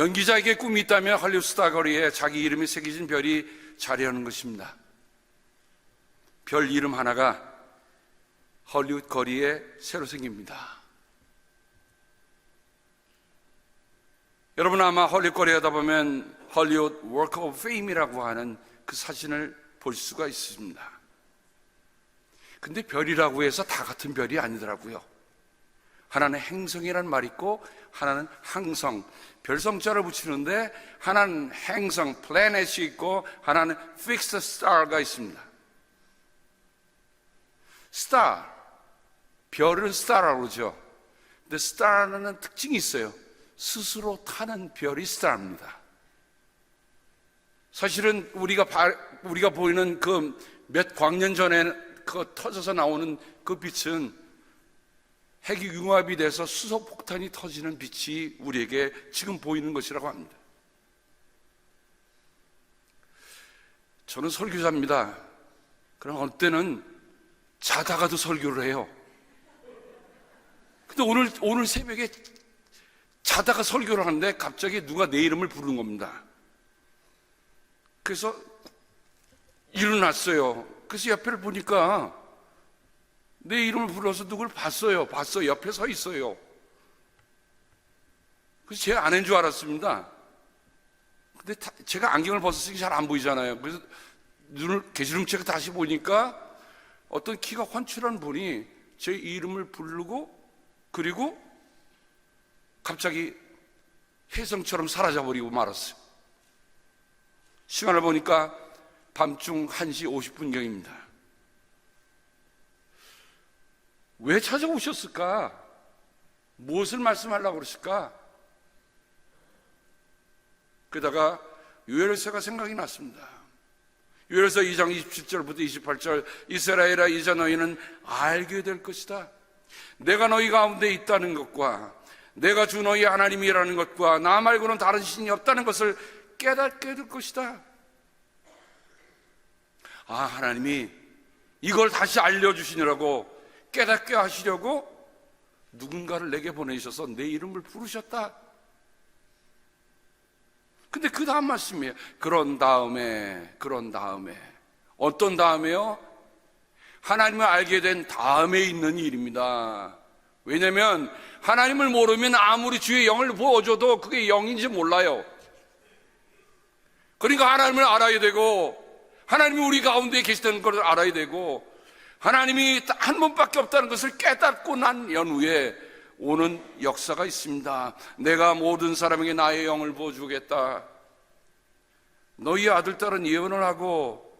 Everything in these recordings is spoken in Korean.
연기자에게 꿈이 있다면 할리우드 스타 거리에 자기 이름이 새겨진 별이 자리하는 것입니다. 별 이름 하나가 헐리우드 거리에 새로 생깁니다. 여러분 아마 헐리우드 거리에 가다 보면 헐리우드 워크 오브 페임이라고 하는 그 사진을 볼 수가 있습니다. 근데 별이라고 해서 다 같은 별이 아니더라고요. 하나는 행성이라는 말이 있고 하나는 항성, 별성자를 붙이는데 하나는 행성, 플래닛이 있고 하나는 fixed star가 있습니다. star, 별은 star라고 그러죠. 근데 star는 특징이 있어요. 스스로 타는 별이 star입니다. 사실은 우리가 바- 우리가 보이는 그 몇 광년 전에 그 터져서 나오는 그 빛은 핵이 융합이 돼서 수소 폭탄이 터지는 빛이 우리에게 지금 보이는 것이라고 합니다. 저는 설교자입니다. 그럼 어느 때는 자다가도 설교를 해요. 근데 오늘, 오늘 새벽에 자다가 설교를 하는데 갑자기 누가 내 이름을 부르는 겁니다. 그래서 일어났어요. 그래서 옆에를 보니까 내 이름을 불러서 누굴 봤어요. 봤어. 옆에 서 있어요. 그래서 제 아내인 줄 알았습니다. 근데 다- 제가 안경을 벗었으니 잘 안 보이잖아요. 그래서 눈을 개지름치고 다시 보니까 어떤 키가 환출한 분이 제 이름을 부르고 그리고 갑자기 혜성처럼 사라져버리고 말았어요. 시간을 보니까 밤중 1시 50분경입니다. 왜 찾아오셨을까? 무엇을 말씀하려고 그러실까? 그러다가 유엘서가 생각이 났습니다. 유엘서 2장 27절부터 28절 이스라엘아 이제 너희는 알게 될 것이다. 내가 너희 가운데 있다는 것과 내가 주 너희 하나님이라는 것과 나 말고는 다른 신이 없다는 것을 깨닫게 될 것이다. 아, 하나님이 이걸 다시 알려주시느라고 깨닫게 하시려고 누군가를 내게 보내셔서 내 이름을 부르셨다. 근데 그 다음 말씀이에요. 그런 다음에, 그런 다음에. 어떤 다음에요? 하나님을 알게 된 다음에 있는 일입니다. 왜냐면 하나님을 모르면 아무리 주의 영을 부어줘도 그게 영인지 몰라요. 그러니까 하나님을 알아야 되고 하나님이 우리 가운데 계시다는 것을 알아야 되고 하나님이 한 번밖에 없다는 것을 깨닫고 난 연후에 오는 역사가 있습니다. 내가 모든 사람에게 나의 영을 부어주겠다. 너희 아들 딸은 예언을 하고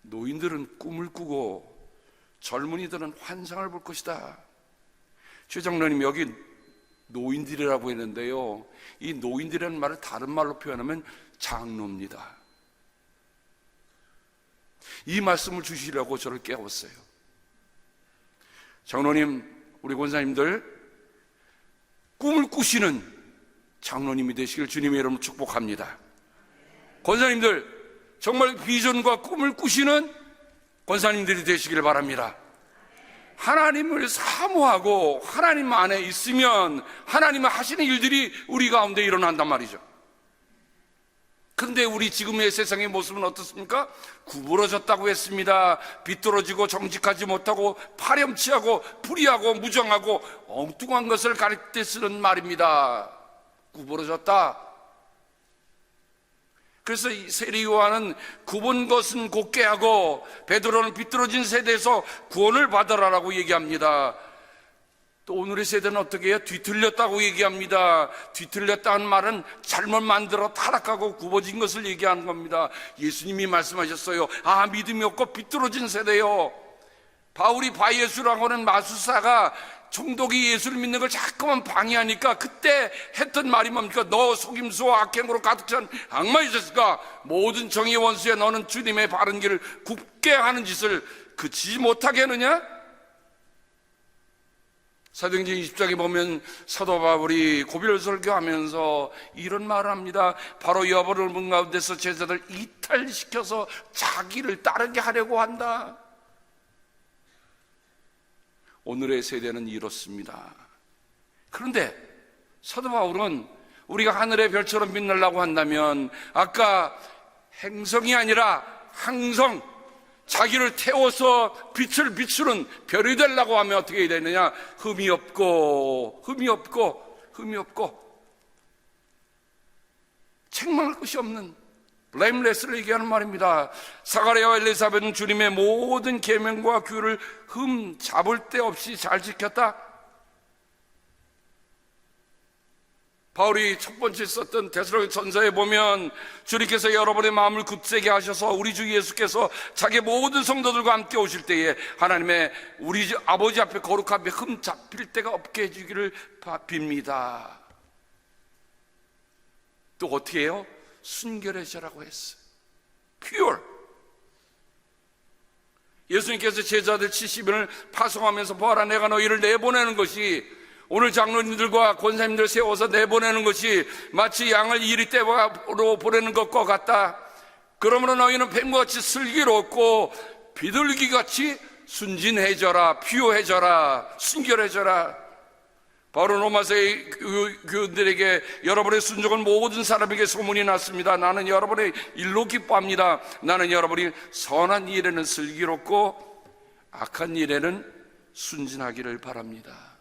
노인들은 꿈을 꾸고 젊은이들은 환상을 볼 것이다. 최 장로님 여기 노인들이라고 했는데요. 이 노인들이라는 말을 다른 말로 표현하면 장로입니다. 이 말씀을 주시려고 저를 깨웠어요. 장로님, 우리 권사님들 꿈을 꾸시는 장로님이 되시길 주님의 이름으로 축복합니다. 권사님들 정말 비전과 꿈을 꾸시는 권사님들이 되시길 바랍니다. 하나님을 사모하고 하나님 안에 있으면 하나님은 하시는 일들이 우리 가운데 일어난단 말이죠. 근데 우리 지금의 세상의 모습은 어떻습니까? 구부러졌다고 했습니다. 비뚤어지고 정직하지 못하고 파렴치하고 불의하고 무정하고 엉뚱한 것을 가릴 때 쓰는 말입니다. 구부러졌다. 그래서 이 세리 요한은 굽은 것은 곱게 하고 베드로는 비뚤어진 세대에서 구원을 받아라라고 얘기합니다. 또 오늘의 세대는 어떻게 해요? 뒤틀렸다고 얘기합니다. 뒤틀렸다는 말은 잘못 만들어 타락하고 굽어진 것을 얘기하는 겁니다. 예수님이 말씀하셨어요. 아, 믿음이 없고 비뚤어진 세대요. 바울이 바예수라고 하는 마술사가 총독이 예수를 믿는 걸 자꾸만 방해하니까 그때 했던 말이 뭡니까? 너 속임수와 악행으로 가득 찬 자식아 모든 정의 원수에 너는 주님의 바른 길을 굽게 하는 짓을 그치지 못하게 하느냐? 사도행전 20장에 보면 사도 바울이 고별 설교하면서 이런 말을 합니다. 바로 여벌을 문 가운데서 제자들 이탈시켜서 자기를 따르게 하려고 한다. 오늘의 세대는 이렇습니다. 그런데 사도 바울은 우리가 하늘의 별처럼 빛나려고 한다면 아까 행성이 아니라 항성 자기를 태워서 빛을 비추는 별이 되려고 하면 어떻게 해야 되느냐 흠이 없고 흠이 없고 흠이 없고 책망할 것이 없는 블레임레스를 얘기하는 말입니다. 사가랴와 엘리사벳은 주님의 모든 계명과 규를 흠 잡을 데 없이 잘 지켰다. 바울이 첫 번째 썼던 데스로의 전서에 보면 주님께서 여러분의 마음을 굳세게 하셔서 우리 주 예수께서 자기 모든 성도들과 함께 오실 때에 하나님의 우리 아버지 앞에 거룩함에 흠 잡힐 데가 없게 해주기를 빕니다. 또 어떻게 해요? 순결해져라고 했어요. pure. 예수님께서 제자들 70인을 파송하면서 보아라 내가 너희를 내보내는 것이 오늘 장로님들과 권사님들 세워서 내보내는 것이 마치 양을 이리 떼로 보내는 것과 같다. 그러므로 너희는 뱀같이 슬기롭고 비둘기같이 순진해져라, 피요해져라, 순결해져라. 바로 로마서의 교인들에게 여러분의 순종은 모든 사람에게 소문이 났습니다. 나는 여러분의 일로 기뻐합니다. 나는 여러분이 선한 일에는 슬기롭고 악한 일에는 순진하기를 바랍니다.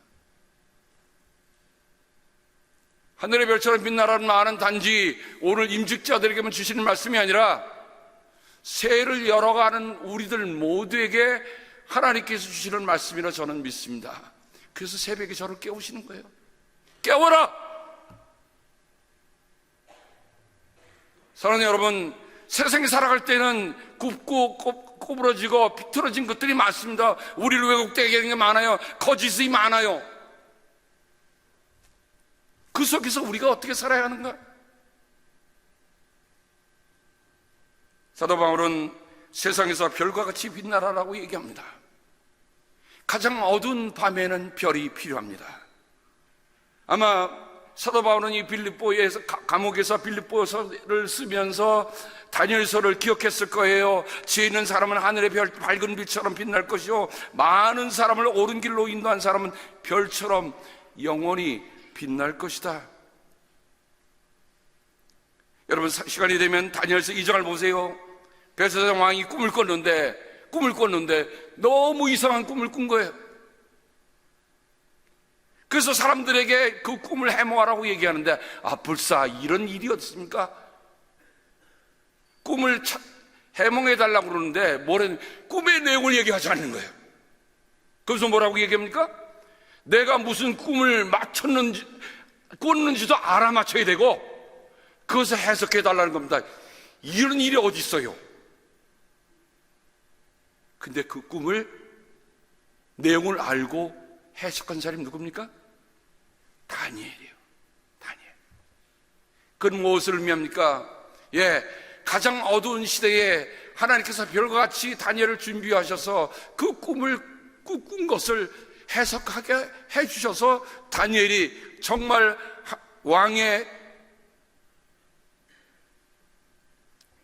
하늘의 별처럼 빛나라는 말은 단지 오늘 임직자들에게만 주시는 말씀이 아니라 새해를 열어가는 우리들 모두에게 하나님께서 주시는 말씀이라 저는 믿습니다. 그래서 새벽에 저를 깨우시는 거예요. 깨워라! 사랑하는 여러분, 세상에 살아갈 때는 굽고 꼽, 꼬부러지고 비틀어진 것들이 많습니다. 우리를 왜곡되게 하는 게 많아요. 거짓이 많아요. 그 속에서 우리가 어떻게 살아야 하는가? 사도 바울은 세상에서 별과 같이 빛나라라고 얘기합니다. 가장 어두운 밤에는 별이 필요합니다. 아마 사도 바울은 이 빌립보에서 감옥에서 빌립보서를 쓰면서 다니엘서를 기억했을 거예요. 지혜 있는 사람은 하늘의 별 밝은 빛처럼 빛날 것이요 많은 사람을 옳은 길로 인도한 사람은 별처럼 영원히 빛날 것이다. 여러분 시간이 되면 다니엘서 2장을 보세요. 베세상 왕이 꿈을 꿨는데 꿈을 꿨는데 너무 이상한 꿈을 꾼 거예요. 그래서 사람들에게 그 꿈을 해모하라고 얘기하는데 아 불사 이런 일이 없습니까? 꿈을 해몽해 달라고 그러는데 뭐래 꿈의 내용을 얘기하지 않는 거예요. 그래서 뭐라고 얘기합니까? 내가 무슨 꿈을 맞췄는지 꿨는지도 알아맞혀야 되고 그것을 해석해 달라는 겁니다. 이런 일이 어디 있어요? 근데 그 꿈을 내용을 알고 해석한 사람이 누굽니까? 다니엘이에요. 다니엘. 그건 무엇을 의미합니까? 예, 가장 어두운 시대에 하나님께서 별과 같이 다니엘을 준비하셔서 그 꿈을 꾼 것을 해석하게 해주셔서 다니엘이 정말 왕의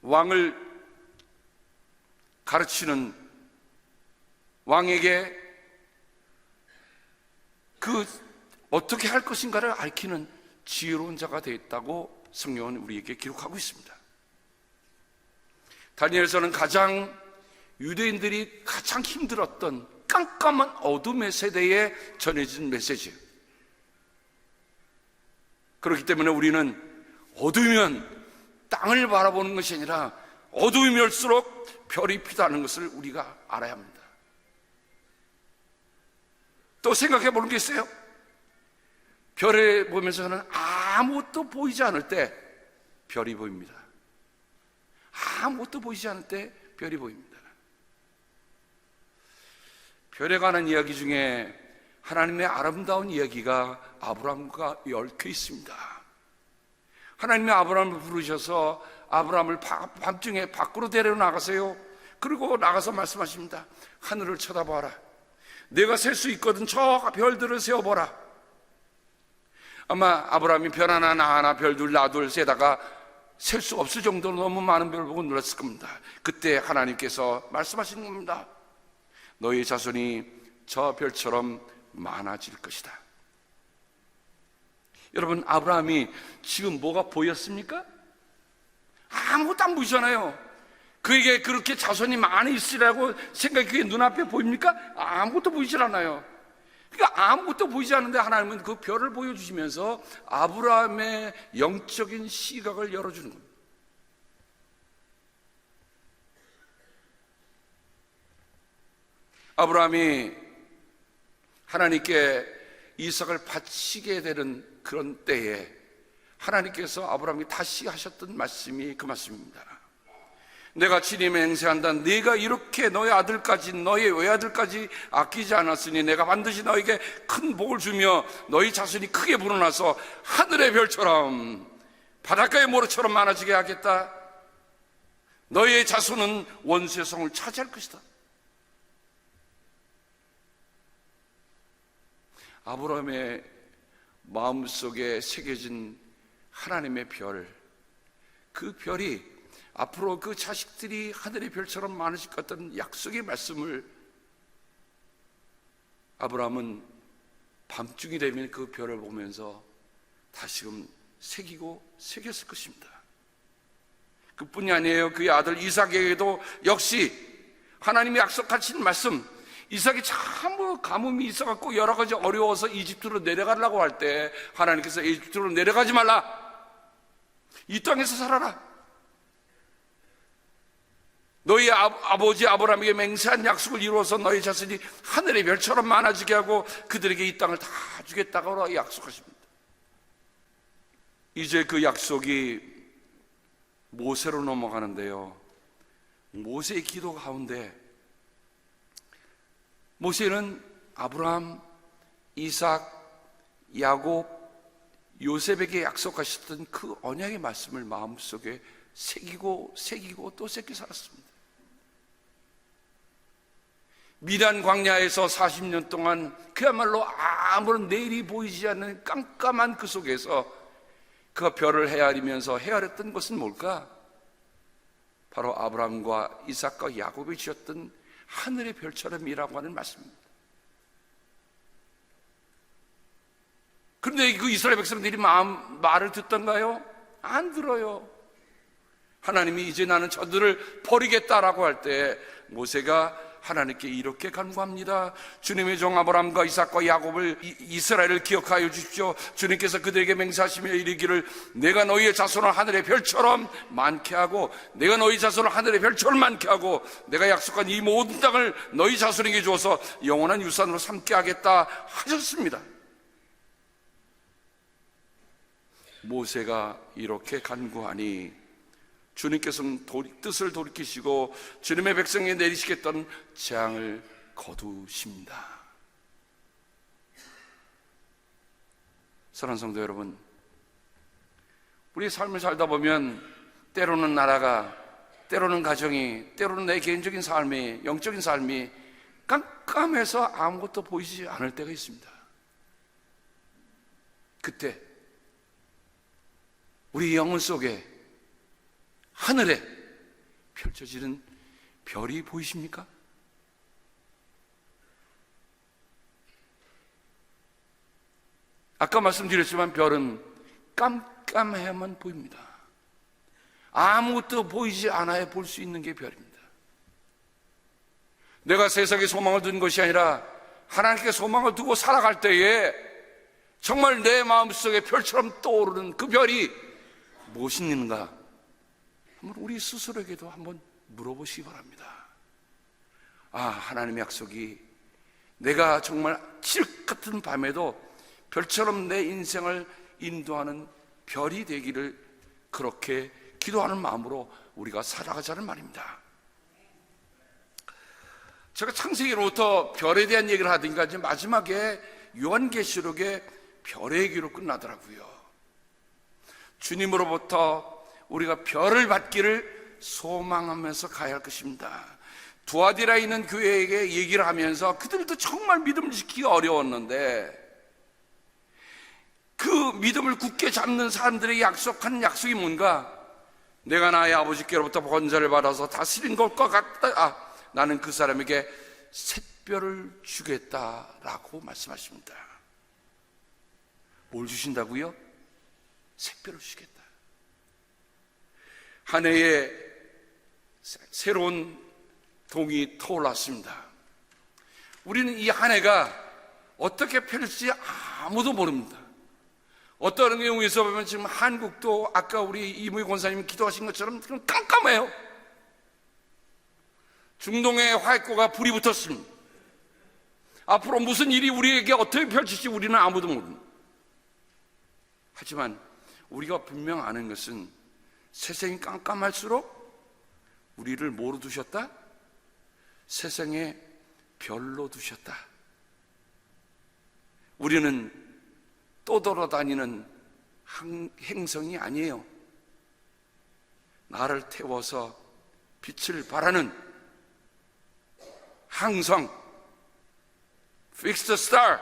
왕을 가르치는 왕에게 그 어떻게 할 것인가를 알키는 지혜로운 자가 되었다고 성경은 우리에게 기록하고 있습니다. 다니엘서는 가장 유대인들이 가장 힘들었던 깜깜한 어둠의 세대에 전해진 메시지예요. 그렇기 때문에 우리는 어두우면 땅을 바라보는 것이 아니라 어두우면일수록 별이 피다는 것을 우리가 알아야 합니다. 또 생각해 보는 게 있어요. 별에 보면서는 아무것도 보이지 않을 때 별이 보입니다. 아무것도 보이지 않을 때 별이 보입니다. 별에 관한 이야기 중에 하나님의 아름다운 이야기가 아브라함과 얽혀 있습니다. 하나님의 아브라함을 부르셔서 아브라함을 밤중에 밖으로 데려 나가세요. 그리고 나가서 말씀하십니다. 하늘을 쳐다봐라. 내가 셀 수 있거든 저 별들을 세어보라. 아마 아브라함이 별 하나 나 하나 별 둘 나 둘 세다가 셀 수 없을 정도로 너무 많은 별을 보고 놀랐을 겁니다. 그때 하나님께서 말씀하신 겁니다. 너희 자손이 저 별처럼 많아질 것이다. 여러분 아브라함이 지금 뭐가 보였습니까? 아무것도 안 보이잖아요. 그에게 그렇게 자손이 많이 있으라고 생각이 그게 눈앞에 보입니까? 아무것도 보이질 않아요. 그러니까 아무것도 보이지 않는데 하나님은 그 별을 보여주시면서 아브라함의 영적인 시각을 열어주는 겁니다. 아브라함이 하나님께 이삭을 바치게 되는 그런 때에 하나님께서 아브라함이 다시 하셨던 말씀이 그 말씀입니다. 내가 진임에 행세한다. 네가 이렇게 너의 아들까지 너의 외아들까지 아끼지 않았으니 내가 반드시 너에게 큰 복을 주며 너희 자손이 크게 불어나서 하늘의 별처럼 바닷가의 모래처럼 많아지게 하겠다. 너의 자손은 원수의 성을 차지할 것이다. 아브라함의 마음속에 새겨진 하나님의 별, 그 별이 앞으로 그 자식들이 하늘의 별처럼 많으실 것 같다는 약속의 말씀을 아브라함은 밤중이 되면 그 별을 보면서 다시금 새기고 새겼을 것입니다. 그뿐이 아니에요. 그의 아들 이삭에게도 역시 하나님이 약속하신 말씀, 이삭이 참 가뭄이 있어갖고 여러 가지 어려워서 이집트로 내려가려고 할 때 하나님께서 이집트로 내려가지 말라. 이 땅에서 살아라. 너희 아, 버지 아브라함에게 맹세한 약속을 이루어서 너희 자손이 하늘의 별처럼 많아지게 하고 그들에게 이 땅을 다 주겠다고 약속하십니다. 이제 그 약속이 모세로 넘어가는데요. 모세의 기도 가운데 모세는 아브라함, 이삭, 야곱, 요셉에게 약속하셨던 그 언약의 말씀을 마음속에 새기고 새기고 또 새겨 살았습니다. 미단 광야에서 40년 동안 그야말로 아무런 내일이 보이지 않는 깜깜한 그 속에서 그가 별을 헤아리면서 헤아렸던 것은 뭘까? 바로 아브라함과 이삭과 야곱이 지었던 하늘의 별처럼이라고 하는 말씀입니다. 그런데 그 이스라엘 백성들이 마음, 말을 듣던가요? 안 들어요. 하나님이 이제 나는 저들을 버리겠다라고 할 때 모세가 하나님께 이렇게 간구합니다. 주님의 종 아브람과 이삭과 야곱을 이스라엘을 기억하여 주십시오. 주님께서 그들에게 맹세하시며 이르기를 내가 너희의 자손을 하늘의 별처럼 많게 하고 내가 너희 자손을 하늘의 별처럼 많게 하고 내가 약속한 이 모든 땅을 너희 자손에게 주어서 영원한 유산으로 삼게 하겠다 하셨습니다. 모세가 이렇게 간구하니 주님께서는 뜻을 돌이키시고 주님의 백성에 내리시겠다는 재앙을 거두십니다. 사랑하는 성도 여러분, 우리 삶을 살다 보면 때로는 나라가, 때로는 가정이, 때로는 내 개인적인 삶이, 영적인 삶이 깜깜해서 아무것도 보이지 않을 때가 있습니다. 그때 우리 영혼 속에 하늘에 펼쳐지는 별이 보이십니까? 아까 말씀드렸지만 별은 깜깜해야만 보입니다. 아무것도 보이지 않아야 볼 수 있는 게 별입니다. 내가 세상에 소망을 둔 것이 아니라 하나님께 소망을 두고 살아갈 때에 정말 내 마음속에 별처럼 떠오르는 그 별이 무엇인가 한번 우리 스스로에게도 한번 물어보시기 바랍니다. 아, 하나님의 약속이 내가 정말 칠 같은 밤에도 별처럼 내 인생을 인도하는 별이 되기를 그렇게 기도하는 마음으로 우리가 살아가자는 말입니다. 제가 창세기로부터 별에 대한 얘기를 하든가 이제 마지막에 요한계시록의 별의 얘기로 끝나더라고요. 주님으로부터 우리가 별을 받기를 소망하면서 가야 할 것입니다. 두아디라 있는 교회에게 얘기를 하면서 그들도 정말 믿음을 지키기 어려웠는데 그 믿음을 굳게 잡는 사람들에게 약속한 약속이 뭔가? 내가 나의 아버지께로부터 번자를 받아서 다스린 것과 같다. 아, 나는 그 사람에게 샛별을 주겠다라고 말씀하십니다. 뭘 주신다고요? 색별을 주시겠다. 한 해에 새- 새로운 동이 터올랐습니다. 우리는 이 한 해가 어떻게 펼칠지 아무도 모릅니다. 어떤 경우에서 보면 지금 한국도 아까 우리 이무희 권사님 기도하신 것처럼 그냥 깜깜해요. 중동의 화해고가 불이 붙었습니다. 앞으로 무슨 일이 우리에게 어떻게 펼칠지 우리는 아무도 모릅니다. 하지만 우리가 분명 아는 것은 세상이 깜깜할수록 우리를 뭐로 두셨다? 세상에 별로 두셨다. 우리는 또 돌아다니는 항- 행성이 아니에요. 나를 태워서 빛을 발하는 항성, fixed star.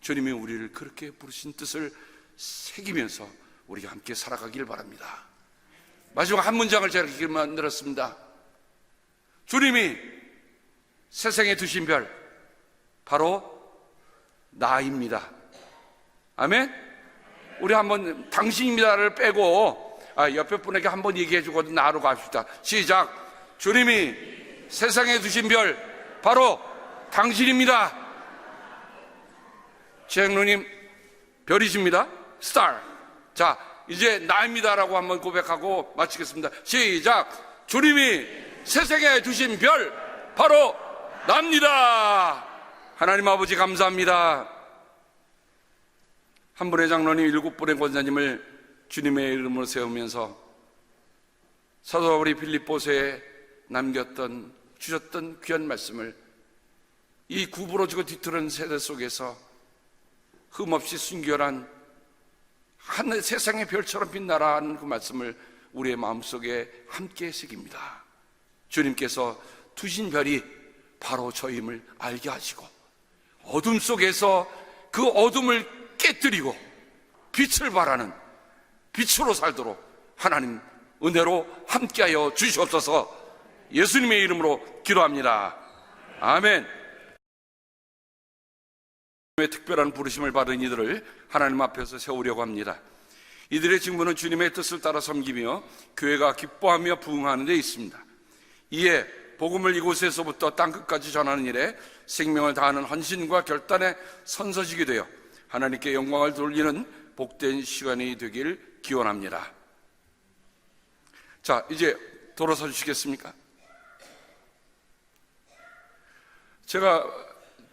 주님이 우리를 그렇게 부르신 뜻을 새기면서 우리가 함께 살아가길 바랍니다. 마지막 한 문장을 제가 이렇게 만들었습니다. 주님이 세상에 두신 별, 바로 나입니다. 아멘? 우리 한번 당신입니다를 빼고 아, 옆에 분에게 한번 얘기해 주고 나로 갑시다. 시작. 주님이 세상에 두신 별, 바로 당신입니다. 최영로님, 별이십니다. 스타. 자, 이제 나입니다라고 한번 고백하고 마치겠습니다. 시작. 주님이 세상에 두신 별, 바로 납니다. 하나님 아버지 감사합니다. 한 분의 장로님, 일곱 분의 권사님을 주님의 이름으로 세우면서 사도 바울이 빌립보서에 남겼던 주셨던 귀한 말씀을 이 구부러지고 뒤틀은 세대 속에서 흠없이 순결한 하늘 세상의 별처럼 빛나라는 그 말씀을 우리의 마음속에 함께 새깁니다. 주님께서 두신 별이 바로 저임을 알게 하시고 어둠 속에서 그 어둠을 깨뜨리고 빛을 발하는 빛으로 살도록 하나님 은혜로 함께하여 주시옵소서 예수님의 이름으로 기도합니다. 아멘. 주님의 특별한 부르심을 받은 이들을 하나님 앞에서 세우려고 합니다. 이들의 직무는 주님의 뜻을 따라 섬기며 교회가 기뻐하며 부응하는 데 있습니다. 이에 복음을 이곳에서부터 땅끝까지 전하는 일에 생명을 다하는 헌신과 결단에 선서지게 되어 하나님께 영광을 돌리는 복된 시간이 되길 기원합니다. 자, 이제 돌아서 주시겠습니까? 제가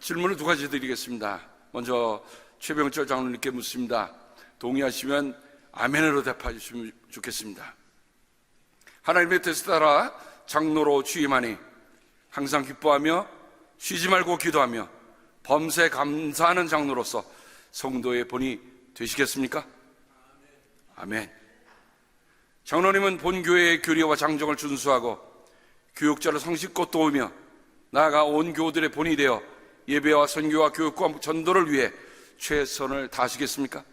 질문을 두 가지 드리겠습니다. 먼저 최병철 장로님께 묻습니다. 동의하시면 아멘으로 대답해 주시면 좋겠습니다. 하나님의 뜻에 따라 장로로 취임하니 항상 기뻐하며 쉬지 말고 기도하며 범세 감사하는 장로로서 성도의 본이 되시겠습니까? 아멘. 장로님은 본교회의 교리와 장정을 준수하고 교육자를 성실껏 도우며 나아가 온 교우들의 본이 되어 예배와 선교와 교육과 전도를 위해 최선을 다하시겠습니까?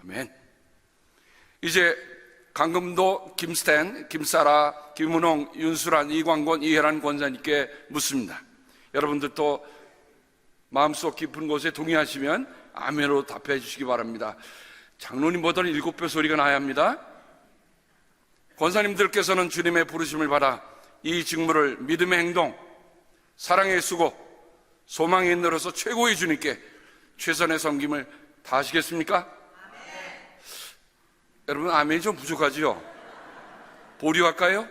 아멘. 이제 강금도, 김스탠, 김사라, 김은홍, 윤수란, 이광권, 이혜란 권사님께 묻습니다. 여러분들도 마음속 깊은 곳에 동의하시면 아멘으로 답해 주시기 바랍니다. 장로님보다는 일곱 배 소리가 나야 합니다. 권사님들께서는 주님의 부르심을 받아 이 직무를 믿음의 행동, 사랑의 수고, 소망의 인으로서 최고의 주님께 최선의 섬김을 다하시겠습니까? 여러분 아멘이 좀 부족하지요? 보류할까요?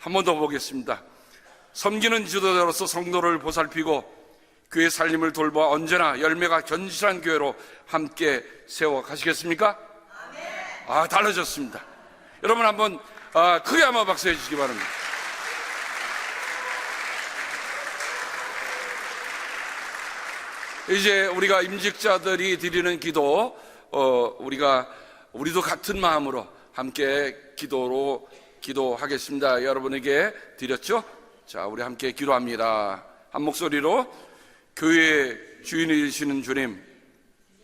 한 번 더 보겠습니다. 섬기는 지도자로서 성도를 보살피고 교회 살림을 돌봐 언제나 열매가 견실한 교회로 함께 세워 가시겠습니까? 아 달라졌습니다. 여러분 한번 아, 크게 한번 박수해 주시기 바랍니다. 이제 우리가 임직자들이 드리는 기도, 어, 우리가 우리도 같은 마음으로 함께 기도로 기도하겠습니다. 여러분에게 드렸죠? 자, 우리 함께 기도합니다. 한 목소리로 교회 주인이 되시는 주님,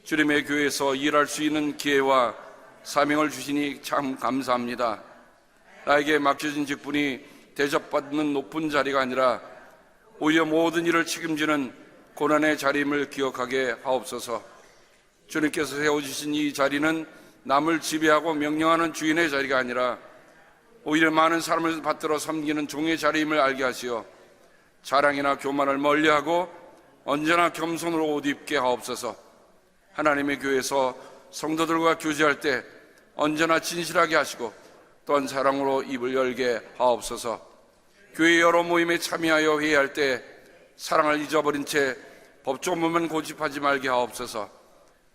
주님의 교회에서 일할 수 있는 기회와 사명을 주시니 참 감사합니다. 나에게 맡겨진 직분이 대접받는 높은 자리가 아니라 오히려 모든 일을 책임지는 고난의 자리임을 기억하게 하옵소서. 주님께서 세워주신 이 자리는 남을 지배하고 명령하는 주인의 자리가 아니라 오히려 많은 사람을 받들어 섬기는 종의 자리임을 알게 하시어 자랑이나 교만을 멀리하고 언제나 겸손으로 옷 입게 하옵소서. 하나님의 교회에서 성도들과 교제할 때 언제나 진실하게 하시고 또한 사랑으로 입을 열게 하옵소서. 교회 여러 모임에 참여하여 회의할 때 사랑을 잊어버린 채 법조문만 고집하지 말게 하옵소서.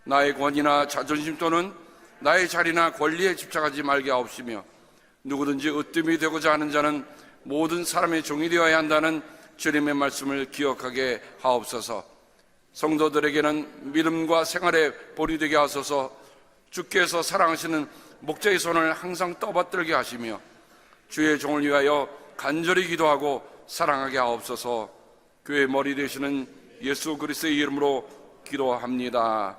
나의 권위나 자존심 또는 나의 자리나 권리에 집착하지 말게 하옵시며 누구든지 으뜸이 되고자 하는 자는 모든 사람의 종이 되어야 한다는 주님의 말씀을 기억하게 하옵소서. 성도들에게는 믿음과 생활에 보리 되게 하소서. 주께서 사랑하시는 목자의 손을 항상 떠받들게 하시며 주의 종을 위하여 간절히 기도하고 사랑하게 하옵소서. 교회 머리 되시는 예수 그리스도의 이름으로 기도합니다.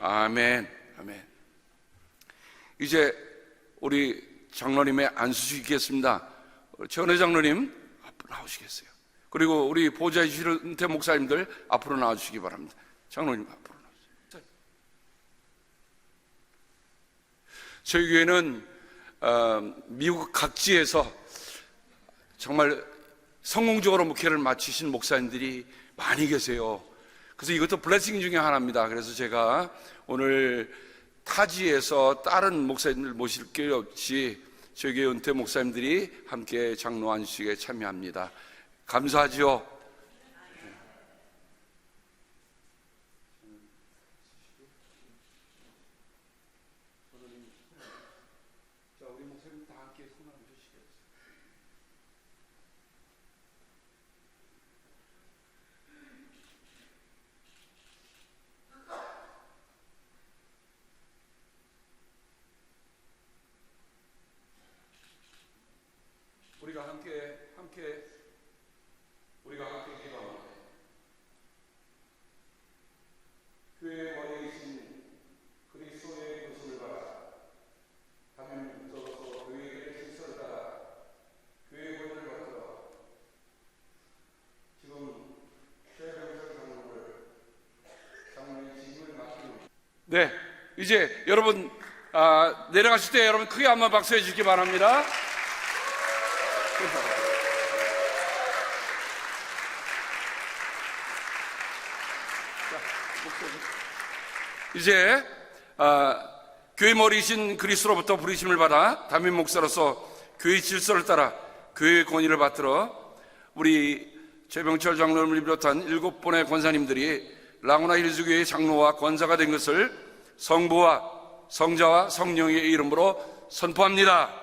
아멘. 아멘. 이제 우리 장로님의 안수식 있겠습니다. 전회 장로님 앞으로 나오시겠어요. 그리고 우리 보좌이실 은퇴 목사님들 앞으로 나와주시기 바랍니다. 장로님 앞으로 나오세요. 저희 교회는 어, 미국 각지에서 정말 성공적으로 목회를 마치신 목사님들이 많이 계세요. 그래서 이것도 블레싱 중에 하나입니다. 그래서 제가 오늘 타지에서 다른 목사님들 모실 게 없이 교회 은퇴 목사님들이 함께 장로 안식에 참여합니다. 감사하지요. 자, 우리 목사님 다 함께 손 한번 주시겠어요? 우리가 함께 함께 우리가 함께 기도합니다. 교회의 머리이신 그리스도의 모습을 받아 하나님 저로서 교회의 질서를 따라 교회의 권을 받들어 지금 최병철 장로를 장로의 직임을 맡기는 네 이제 여러분 아, 내려가실 때 여러분 크게 한번 박수해 주시기 바랍니다. 이제 아, 교회 머리이신 그리스로부터 부르심을 받아 담임 목사로서 교회 질서를 따라 교회의 권위를 받들어 우리 최병철 장로님을 비롯한 일곱 분의 권사님들이 라구나 힐즈교회의 장로와 권사가 된 것을 성부와 성자와 성령의 이름으로 선포합니다.